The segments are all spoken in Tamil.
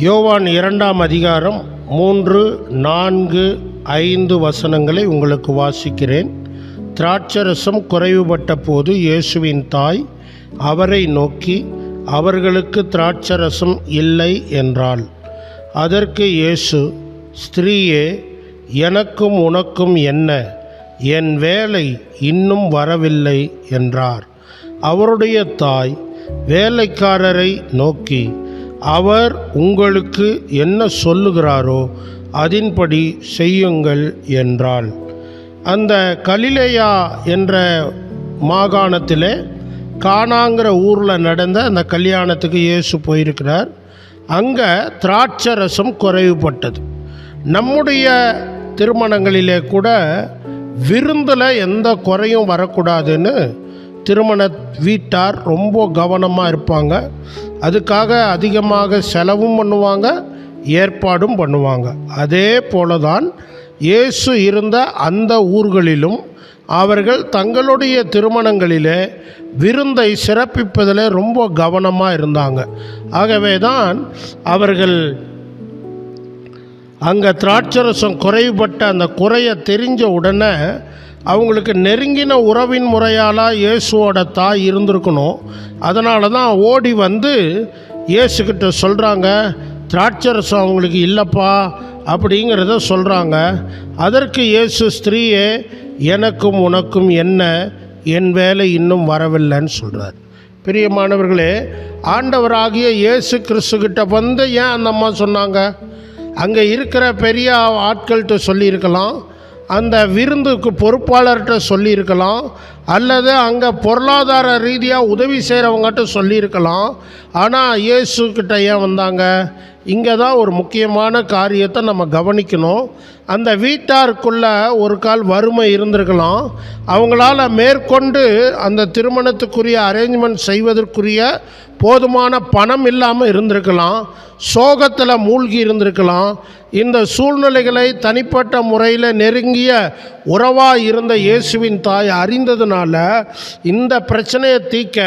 யோவான் இரண்டாம் அதிகாரம் மூன்று நான்கு ஐந்து வசனங்களை உங்களுக்கு வாசிக்கிறேன். திராட்சரசம் குறைவுபட்ட போது இயேசுவின் தாய் அவரை நோக்கி அவர்களுக்கு திராட்சரசம் இல்லை என்றாள். அதற்கு இயேசு ஸ்திரீயே எனக்கும் உனக்கும் என்ன? என் வேலை இன்னும் வரவில்லை என்றார். அவருடைய தாய் வேலைக்காரரை நோக்கி அவர் உங்களுக்கு என்ன சொல்லுகிறாரோ அதன்படி செய்யுங்கள் என்றாள். அந்த கலிலேயா என்ற மாகாணத்தில் காணாங்கிற ஊரில் நடந்த அந்த கல்யாணத்துக்கு இயேசு போயிருக்கிறார். அங்கே திராட்சரசம் குறைவுபட்டது. நம்முடைய திருமணங்களிலே கூட விருந்தில் எந்த குறையும் வரக்கூடாதுன்னு திருமண வீட்டார் ரொம்ப கவனமாக இருப்பாங்க. அதுக்காக அதிகமாக செலவும் பண்ணுவாங்க ஏற்பாடும் பண்ணுவாங்க. அதே போல தான் இயேசு இருந்த அந்த ஊர்களிலும் அவர்கள் தங்களுடைய திருமணங்களிலே விருந்தை சிறப்பிப்பதில் ரொம்ப கவனமாக இருந்தாங்க. ஆகவே தான் அவர்கள் அங்கே திராட்சரசம் குறைபட்ட அந்த குறையை தெரிஞ்ச உடனே அவங்களுக்கு நெருங்கின உறவின் முறையால் இயேசுவோட தாய் இருந்திருக்கணும். அதனால தான் ஓடி வந்து இயேசுக்கிட்ட சொல்கிறாங்க திராட்சரசம் அவங்களுக்கு இல்லைப்பா அப்படிங்கிறத சொல்கிறாங்க அதற்கு இயேசு ஸ்திரீயே எனக்கும் உனக்கும் என்ன? என் வேலை இன்னும் வரவில்லைன்னு சொல்கிறார் பிரியமானவர்களே ஆண்டவராகிய இயேசு கிறிஸ்துக்கிட்ட வந்து ஏன் அந்த அம்மா சொன்னாங்க? அங்கே இருக்கிற பெரிய ஆட்கள்கிட்ட சொல்லியிருக்கலாம். அந்த விருந்துக்கு பொறுப்பாளர்கிட்ட சொல்லியிருக்கலாம். அல்லது அங்கே பொருளாதார ரீதியாக உதவி செய்கிறவங்ககிட்ட சொல்லியிருக்கலாம். ஆனால் இயேசுக்கிட்ட ஏன் வந்தாங்க? இங்கே தான் ஒரு முக்கியமான காரியத்தை நம்ம கவனிக்கணும். அந்த வீட்டாருக்குள்ளே ஒரு கால் வறுமை இருந்திருக்கலாம். அவங்களால மேற்கொண்டு அந்த திருமணத்துக்குரிய அரேஞ்ச்மெண்ட் செய்வதற்குரிய போதுமான பணம் இல்லாமல் இருந்திருக்கலாம். சோகத்தில் மூழ்கி இருந்திருக்கலாம். இந்த சூழ்நிலைகளை தனிப்பட்ட முறையில் நெருங்கிய உறவாக இருந்த இயேசுவின் தாய் அறிந்ததுனால இந்த பிரச்சனையை தீர்க்க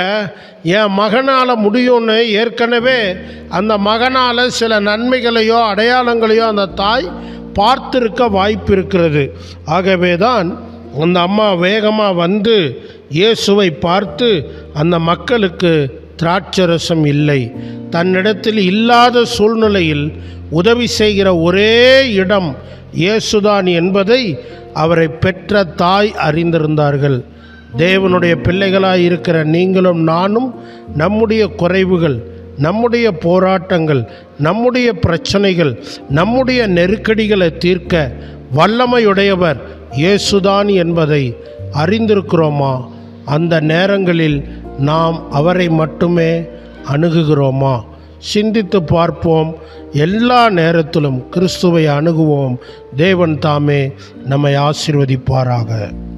என் மகனால் முடியும்னு ஏற்கனவே அந்த மகனால் சில நன்மைகளையோ அடையாளங்களையோ அந்த தாய் பார்த்திருக்க வாய்ப்பு இருக்கிறது ஆகவே தான் அந்த அம்மா வேகமாக வந்து இயேசுவை பார்த்து அந்த மக்களுக்கு திராட்சரசம் இல்லை. தன்னிடத்தில் இல்லாத சூழ்நிலையில் உதவி செய்கிற ஒரே இடம் இயேசுதான் என்பதை அவரை பெற்ற தாய் அறிந்திருந்தார்கள். தேவனுடைய பிள்ளைகளாய் இருக்கிற நீங்களும் நானும் நம்முடைய குறைவுகள் நம்முடைய போராட்டங்கள் நம்முடைய பிரச்சனைகள் நம்முடைய நெருக்கடிகளை தீர்க்க வல்லமையுடையவர் இயேசுதான் என்பதை அறிந்திருக்கிறோமா? அந்த நேரங்களில் நாம் அவரை மட்டுமே அணுகுகிறோமா? சிந்தித்து பார்ப்போம். எல்லா நேரத்திலும் கிறிஸ்துவை அணுகுவோம். தேவன் தாமே நம்மை ஆசிர்வதிப்பாராக.